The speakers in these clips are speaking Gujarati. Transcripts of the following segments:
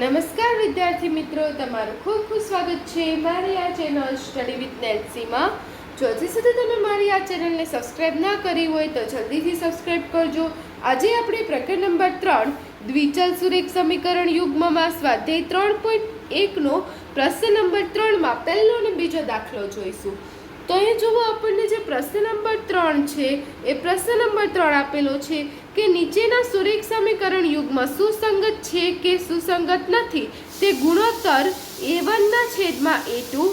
નમસ્કાર વિદ્યાર્થી મિત્રો, તમારું ખૂબ ખૂબ સ્વાગત છે મારી આ ચેનલ સ્ટડી વિથ નેલ્સીમાં જો હજી સુધી તમે મારી આ ચેનલને સબસ્ક્રાઇબ ના કરી હોય તો જલ્દીથી સબસ્ક્રાઇબ કરજો. આજે આપણે પ્રકરણ નંબર ત્રણ, દ્વિચલ સુરેખ સમીકરણ યુગ્મમાં સ્વાધ્યાય ત્રણ પોઈન્ટ એકનો પ્રશ્ન નંબર ત્રણમાં પહેલો અને બીજો દાખલો જોઈશું. તો અહીં જુઓ આપણને જે પ્રશ્ન નંબર ત્રણ છે, એ પ્રશ્ન નંબર ત્રણ આપેલો છે. કે નીચેના સુરેખ સમીકરણ યુગમાં સુસંગત છે કે સુસંગત નથી? તે ગુણોત્તર એ વનના છેદમાં એ ટુ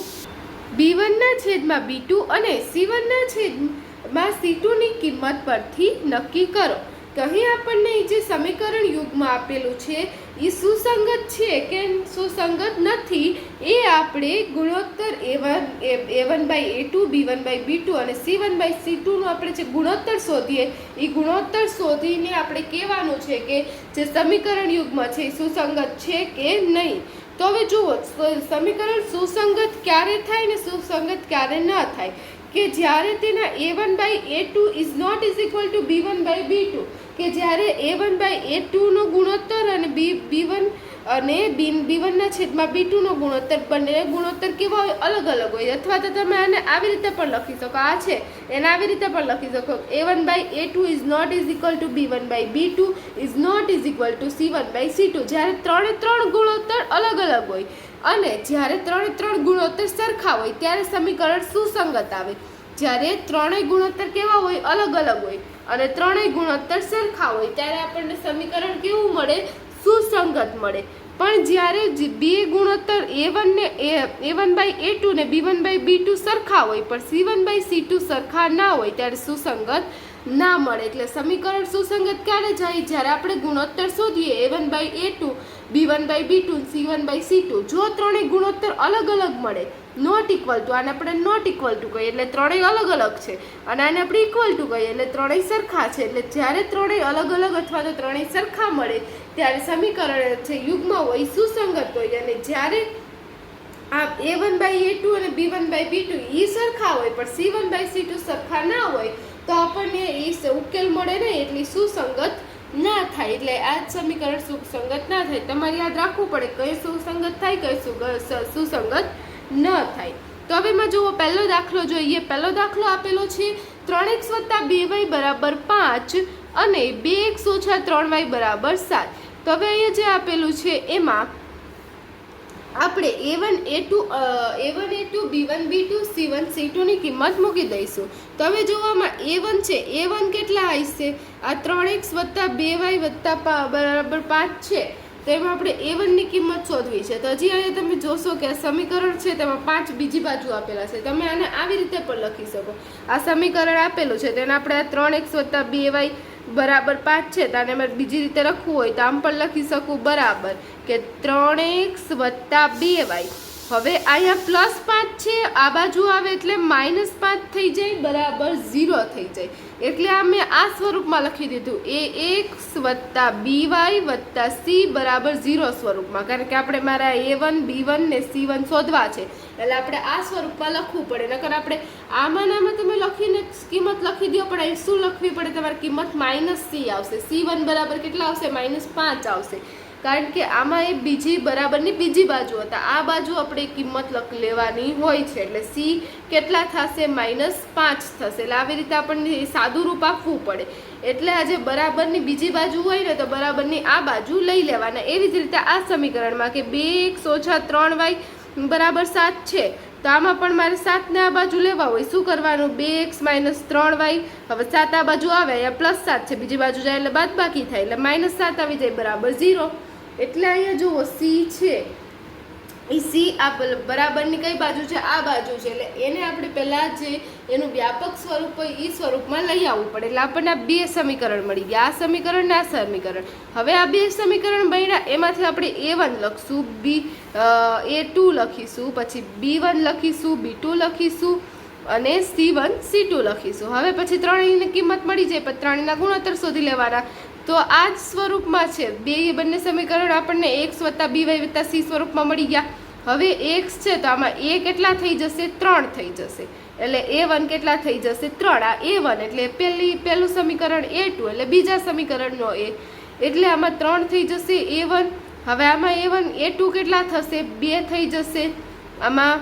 બી વનના છેદમાં બી ટુ અને સી વનના છેદમાં સી ટુની કિંમત પરથી નક્કી કરો. તો આપણને એ જે સમીકરણ યુગમાં આપેલું છે એ સુસંગત છે કે સુસંગત નથી? એ આપણે ગુણોત્તર A one by A two B one by B two B two અને સી વન બાય સી ટુનું આપણે જે ગુણોત્તર શોધીએ એ ગુણોત્તર શોધીને આપણે કહેવાનું છે કે જે સમીકરણ યુગમાં છે એ સુસંગત છે કે નહીં? તો હવે જુઓ સમીકરણ સુસંગત ક્યારે થાય ને સુસંગત ક્યારે ન થાય? કે જ્યારે તેના A one by A two is not is equal to B one by B two કે જ્યારે એ વન બાય એ ટુનો ગુણોત્તર અને બી બી વન અને બી બી વનના છેદમાં બી ટુનો ગુણોત્તર બંને ગુણોત્તર કેવા હોય? અલગ અલગ હોય. અથવા તો તમે આને આવી રીતે પણ લખી શકો. આ છે. એને આવી રીતે પણ લખી શકો. A one by A two is not is equal to B one by B two is not is equal to C one by C two જ્યારે ત્રણે ત્રણ ગુણોત્તર અલગ અલગ હોય અને જ્યારે ત્રણે ત્રણ ગુણોત્તર સરખા હોય, ત્યારે સમીકરણ સુસંગત આવે. જ્યારે ત્રણેય ગુણોત્તર કેવા હોય, અલગ અલગ હોય અને ત્રણેય ગુણોત્તર સરખા હોય, ત્યારે આપણને સમીકરણ કેવું મળે? સુસંગત મળે. પણ જ્યારે બે ગુણોત્તર એ વન ને A one by A two ને B one by B two સરખા હોય, પણ C one by C two સરખા ના હોય, ત્યારે સુસંગત ના મળે. એટલે સમીકરણ સુસંગત ક્યારે જાય? જ્યારે આપણે ગુણોત્તર શોધીએ A one by A two B one by B two C one by C two જો ત્રણેય ગુણોત્તર અલગ અલગ મળે નોટ ઇક્વલ ટુ આને આપણે નોટ ઇક્વલ ટુ કહીએ, એટલે ત્રણેય અલગ અલગ છે. અને આને આપણે ઇક્વલ ટુ કહીએ, એટલે ત્રણેય સરખા છે. એટલે જ્યારે ત્રણેય અલગ અલગ અથવા તો ત્રણેય સરખા મળે, ત્યારે સમીકરણ છે યુગમાં હોય સુસંગત હોય. અને જ્યારે આ A one by A two અને B one by B two એ સરખા હોય, પણ C one by C two સરખા ના હોય, તો આપણને એ ઉકેલ મળે ને, એટલી સુસંગત ના થાય. એટલે આ જ સમીકરણ સુસંગત ના થાય. તમારે યાદ રાખવું પડે કઈ સુસંગત થાય કઈ સુગ- સુસંગત ન થાય. તો હવે એમાં જુઓ, પહેલો દાખલો જોઈએ. પહેલો દાખલો આપેલો છે ત્રણ એક્સ વત્તા બે વાય બરાબર પાંચ અને બે એક્સ ઓછા ત્રણ વાય બરાબર સાત. તો હવે અહીંયા જે આપેલું છે, એમાં આપણે A one A two A one A two B one B two C one C ટુની કિંમત મૂકી દઈશું. તો હવે જોવામાં એ વન છે. એ વન કેટલા આવશે આ ત્રણ એક્સ વત્તા બે વાય વત્તા બરાબર પાંચ છે. તો એમાં આપણે એ વનની કિંમત શોધવી છે. તો હજી અહીંયા તમે જોશો કે આ સમીકરણ છે, તેમાં પાંચ બીજી બાજુ આપેલા છે. તમે આને આવી રીતે પણ લખી શકો. આ સમીકરણ આપેલું છે તેને આપણે આ ત્રણ એક્સ વત્તા બે વાય બરાબર પાંચ છે, તો આને મારે બીજી રીતે લખવું હોય તો આમ પણ લખી શકું બરાબર કે ત્રણ એક્સ વત્તા બે વાય. હવે અહીંયા પ્લસ પાંચ છે, આ બાજુ આવે એટલે માઇનસ પાંચ થઈ જાય, બરાબર ઝીરો થઈ જાય. એટલે આ મેં આ સ્વરૂપમાં લખી દીધું. એ એક્સ વત્તા બી વાય વત્તા સી બરાબર ઝીરો સ્વરૂપમાં. કારણ કે આપણે મારા એ વન, બી વન ને સી વન શોધવા છે. એટલે આપણે આ સ્વરૂપમાં લખવું પડે. નકર આપણે આમાં નામાં તમે લખીને કિંમત લખી દો પણ અહીં શું લખવી પડે? તમારી કિંમત માઇનસ સી આવશે. સી વન બરાબર કેટલા આવશે? માઇનસ પાંચ આવશે. કારણ કે આમાં એ બીજી, બરાબરની બીજી બાજુ હતા. આ બાજુ આપણે કિંમત લેવાની હોય છે. એટલે સી કેટલા થશે? માઇનસ પાંચ થશે. એટલે આવી રીતે આપણને સાદું રૂપ આપવું પડે. એટલે આ જે બરાબરની બીજી બાજુ હોય ને તો બરાબરની આ બાજુ લઈ લેવાના. એવી જ રીતે આ સમીકરણમાં કે બે એક્સ ઓછા ત્રણ વાય બરાબર સાત છે. તો આમાં પણ મારે સાતને આ બાજુ લેવા હોય. શું કરવાનું? બે એક્સ માઇનસ ત્રણ વાય. હવે સાત આ બાજુ આવે, અહીંયા પ્લસ સાત છે. બીજી બાજુ જાય એટલે બાદ બાકી થાય. એટલે માઇનસ સાત આવી જાય. બરાબર ઝીરો. એટલે અહીંયા જુઓ સી છે, એ સી આ બરાબરની કઈ બાજુ છે? આ બાજુ છે. એટલે એને આપણે પહેલાં જે એનું વ્યાપક સ્વરૂપ હોય એ સ્વરૂપમાં લઈ આવવું પડે. એટલે આપણને આ બે સમીકરણ મળી ગયા. આ સમીકરણ ને આ સમીકરણ. હવે આ બે સમીકરણ બન્યા, એમાંથી આપણે એ વન લખશું, બી એ ટુ લખીશું, પછી બી વન લખીશું, બી ટુ લખીશું, અને સી વન, સી ટુ લખીશું. હવે પછી ત્રણેયની કિંમત મળી જાય પછી ત્રણેયના ગુણોત્તર શોધી લેવાના. તો આ જ સ્વરૂપમાં છે. બે બંને સમીકરણ આપણને એક્સ વત્તા બી વાય વત્તા સી સ્વરૂપમાં મળી ગયા. હવે એક્સ છે તો આમાં એ કેટલા થઈ જશે? ત્રણ થઈ જશે. એટલે એ વન કેટલા થઈ જશે? ત્રણ. આ એ વન એટલે પહેલી પહેલું સમીકરણ એ ટુ એટલે બીજા સમીકરણનો એ. એટલે આમાં ત્રણ થઈ જશે એ વન. હવે આમાં એ વન એ ટુ કેટલા થશે? બે થઈ જશે. આમાં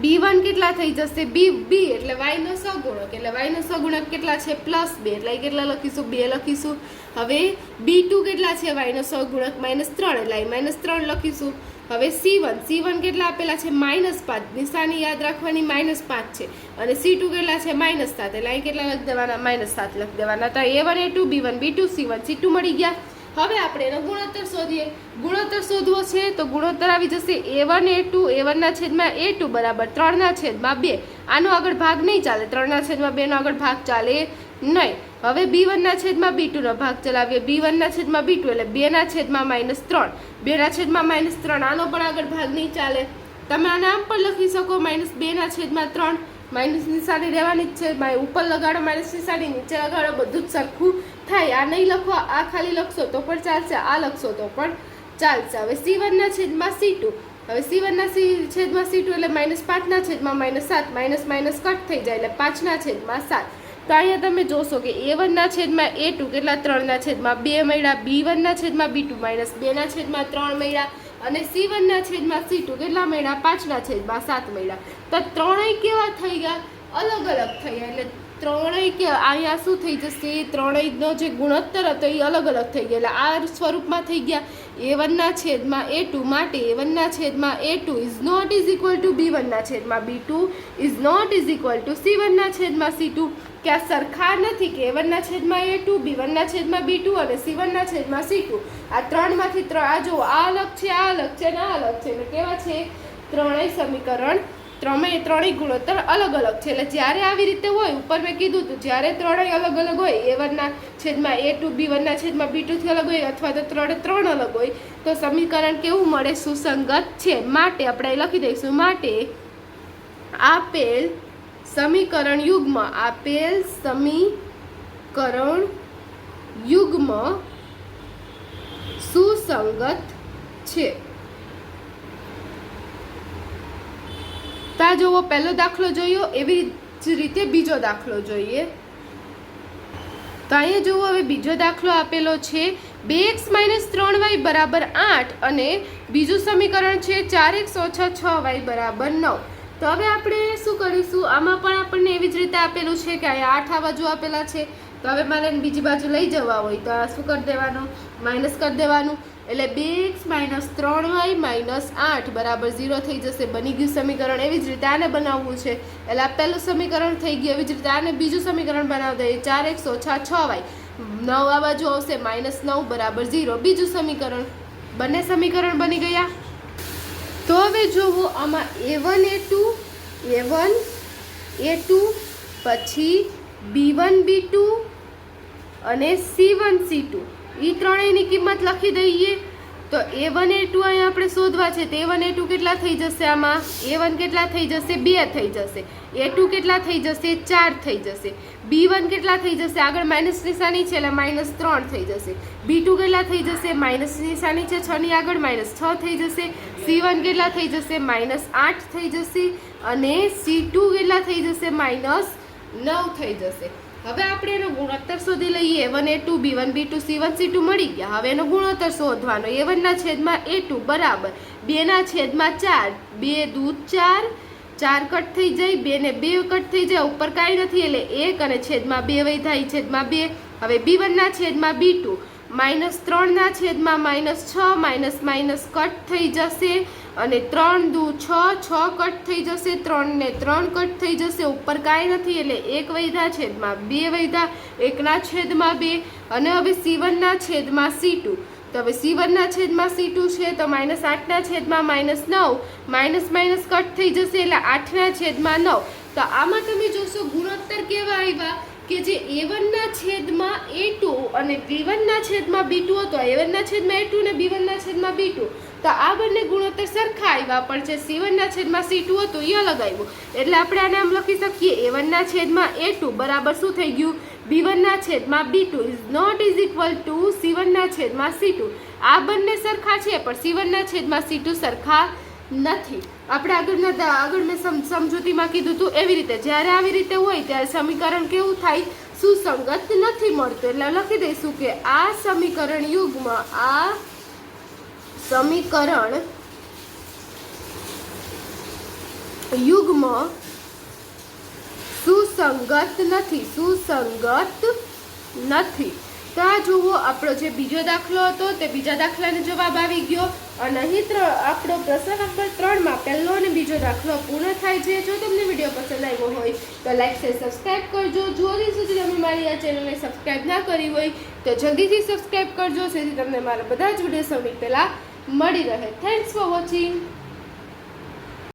બી વન કેટલા થઈ જશે? બી બી એટલે વાયનો સગુણક. એટલે વાયનો સગુણક કેટલા છે? પ્લસ બે. એટલે અહીં કેટલા લખીશું? બે લખીશું. હવે બી ટુ કેટલા છે? વાયનો સગુણક માઇનસ ત્રણ. એટલે અહીં માઇનસ ત્રણ લખીશું. હવે સી વન. સી વન કેટલા આપેલા છે? માઇનસ પાંચ. નિશાની યાદ રાખવાની માઇનસ પાંચ છે. અને સી ટુ કેટલા છે? માઇનસ સાત. એટલે અહીં કેટલા લખી દેવાના? માઇનસ સાત લખી દેવાના. તો A one, A two, B one. B two, C one. C two મળી ગયા. હવે આપણે એનો ગુણોત્તર શોધીએ. ગુણોત્તર શોધવો છે તો ગુણોત્તર આવી જશે એ વન એ ટુ એ વનના છેદમાં એ ટુ બરાબર ત્રણના છેદમાં બે. આનો આગળ ભાગ નહીં ચાલે. ત્રણના છેદમાં બેનો આગળ ભાગ ચાલે નહીં. હવે બી વનના છેદમાં બી ટુનો ભાગ ચલાવીએ. બી વનના છેદમાં બી ટુ એટલે બેના છેદમાં માઇનસ ત્રણ. બેના છેદમાં માઇનસ ત્રણ. આનો પણ આગળ ભાગ નહીં ચાલે. તમે આના આમ પણ લખી શકો. માઇનસ બેના છેદમાં ત્રણ. માઇનસ નિશાની રહેવાની જ છે. ઉપર લગાડો માઇનસ નિશાની નીચે લગાડો, બધું જ સરખું થાય. આ નહીં લખો, આ ખાલી લખશો તો પણ ચાલશે, આ લખશો તો પણ ચાલશે. હવે સી વનના છેદમાં સી ટુ હવે સી વનના સી છેદમાં સી ટુ એટલે માઇનસ પાંચના છેદમાં માઇનસ સાત. માઇનસ માઇનસ કટ થઈ જાય એટલે પાંચના છેદમાં સાત. તો અહીંયા તમે જોશો કે એ વનના છેદમાં એ ટુ કેટલા? ત્રણના છેદમાં બે મળ્યા. બી વનના છેદમાં બી ટુ માઇનસ બેના છેદમાં ત્રણ મળ્યા. અને સી વનના છેદમાં સી ટુ કેટલા મળ્યા? પાંચના છેદમાં સાત મળ્યા. તો ત્રણેય કેવા થઈ ગયા? અલગ અલગ થઈ ગયા. એટલે ત્રણેય કે અહીંયા શું થઈ જશે? ત્રણેયનો જે ગુણોત્તર હતો એ અલગ અલગ થઈ ગયા. એટલે આ સ્વરૂપમાં થઈ ગયા. એ વનના છેદમાં એ ટુ માટે એ વનના છેદમાં A two is not is equal to B વનના છેદમાં B two is not is equal to C વનના છેદમાં સી ટુ કે આ સરખા નથી કે એ વનના છેદમાં એ ટુ બી વનના છેદમાં બી ટુ અને સી વનના છેદમાં સી ટુ. આ ત્રણમાંથી ત્રણ, આ જો આ અલગ છે, આ અલગ છે ને આ અલગ છે. એટલે કેવા છે? ત્રણેય સમીકરણ ત્રણેય ત્રણેય ગુણોત્તર અલગ અલગ છે. એટલે જ્યારે આવી રીતે હોય, ઉપર મેં કીધું હતું, જ્યારે ત્રણેય અલગ અલગ હોય એ વનના છેદમાં એ ટુ બી વનના છેદમાં બી ટુથી અલગ હોય, અથવા તો ત્રણે ત્રણ અલગ હોય, તો સમીકરણ કેવું મળે? સુસંગત છે. માટે આપણે લખી દઈશું, માટે આપેલ સમીકરણ યુગમાં આપેલ સમીકરણ યુગ્મ સુસંગત છે. તા જોવો પહેલો દાખલો જોયો, એવી જ રીતે બીજો દાખલો જોઈએ. તો અહીંયા જુઓ, હવે બીજો દાખલો આપેલો છે. બે એક્સ માઇનસ ત્રણ વાય બરાબર આઠ અને બીજું સમીકરણ છે ચાર એક્સ ઓછા છ વાય બરાબર નવ. તો હવે આપણે શું કરીશું? આમાં પણ આપણને એવી જ રીતે આપેલું છે કે અહીંયા આઠ આ બાજુ આપેલા છે. તો હવે મારે બીજી બાજુ લઈ જવા હોય. તો આ શું કરી દેવાનું? માઇનસ કરી દેવાનું. એટલે બે એક્સ માઇનસ ત્રણ વાય માઇનસ આઠ બરાબર ઝીરો થઈ જશે. બની ગયું સમીકરણ. એવી જ રીતે આને બનાવવું છે. એટલે આ પહેલું સમીકરણ થઈ ગયું. એવી જ રીતે આને બીજું સમીકરણ બનાવી દઈએ. ચાર એક્સ ઓછા છ વાય. નવ આ બાજુ આવશે. માઇનસ નવ બરાબર ઝીરો બીજું સમીકરણ. બંને સમીકરણ બની ગયા? તો હવે જોવો, આમાં A one A two A one A two પછી બી વન બી ટુ અને સી વન સી ટુ એ ત્રણેયની કિંમત લખી દઈએ. તો એ વન એ ટુ અહીંયા આપણે શોધવા છે, તો વન એ ટુ કેટલા થઈ જશે આમાં? એ વન કેટલા થઈ જશે? બે થઈ જશે. એ ટુ કેટલા થઈ જશે? ચાર થઈ જશે. બી વન કેટલા થઈ જશે? આગળ માઇનસ નિશાની છે, એટલે માઇનસ ત્રણ થઈ જશે. બી ટુ કેટલા થઈ જશે? માઇનસ નિશાની છે, છ ની આગળ માઇનસ છ થઈ જશે. સી વન કેટલા થઈ જશે? માઇનસ આઠ થઈ જશે. અને સી ટુ કેટલા થઈ જશે? માઇનસ નવ થઈ જશે. હવે આપણે એનો ગુણોત્તર શોધી લઈએ. One A two B one B two C one C two મળી ગયા. હવે એનો ગુણોત્તર શોધવાનો. એ વનના છેદમાં એ ટુ બરાબર. બેના છેદમાં ચાર. બે દૂધ ચાર. ચાર કટ થઈ જાય. બે ને બે કટ થઈ જાય. ઉપર કાંઈ નથી. એટલે એક અને છેદમાં બે થાય. છેદમાં બે. હવે બી વનના છેદમાં બી ટુ માઇનસ ત્રણના છેદમાં માઇનસ છ, માઇનસ માઇનસ કટ થઈ જશે અને ત્રણ દુ છ છ કટ થઈ જશે ત્રણને ત્રણ કટ થઈ જશે, ઉપર કાંઈ નથી એટલે એક વૈધા છેદમાં બે વૈધા, એકના છેદમાં બે અને હવે સીવનના છેદમાં સી ટુ. તો હવે સી છેદમાં સી ટુ છે, તો માઇનસ આઠના છેદમાં માઇનસ નવ, માઇનસ માઇનસ કટ થઈ જશે એટલે આઠના છેદમાં નવ. તો આમાં તમે જોશો ગુણોત્તર કેવા આવ્યા? કે જે એ વનના છેદમાં એ ટુ અને બી વનના છેદમાં બી ટુ હતો. એ વનના છેદમાં એ ટુ અને બી વનના છેદમાં બી ટુ તો આ બંને ગુણોત્તર સરખા આવ્યા, પણ જે સી વનના છેદમાં સી ટુ હતું એ અલગ આવ્યું. એટલે આપણે આને આમ લખી શકીએ એ વનના છેદમાં એ ટુ બરાબર શું થઈ ગયું? બી વનના છેદમાં B two is not is equal to C વનના છેદમાં સી ટુ આ બંને સરખા છે, પણ સી વનના છેદમાં સી ટુ સરખા નથી. આપણે આગળના આગળ મેં સમ સમજૂતીમાં કીધું હતું એવી રીતે. જ્યારે આવી રીતે હોય, ત્યારે સમીકરણ કેવું થાય? સુસંગત નથી મળતું. એટલે લખી દઈશું કે આ સમીકરણ યુગમાં આ સમીકરણ યુગમાં સુસંગત નથી. સુસંગત નથી. તો આ જુઓ, આપણો જે બીજો દાખલો હતો તે બીજા દાખલાનો જવાબ આવી ગયો. અને અહીં ત્રણ આપણો પ્રશ્ન નંબર ત્રણમાં પહેલો અને બીજો દાખલો પૂર્ણ થાય છે. જો તમને વીડિયો પસંદ આવ્યો હોય, તો લાઈક શેર સબસ્ક્રાઈબ કરજો. જો સુધી તમે મારી આ ચેનલને સબસ્ક્રાઈબ ના કરી હોય, તો જલ્દીથી સબસ્ક્રાઈબ કરજો. જેથી તમને મારા બધા જ વીડિયો સૌની પહેલાં મળી રહે. Thanks for watching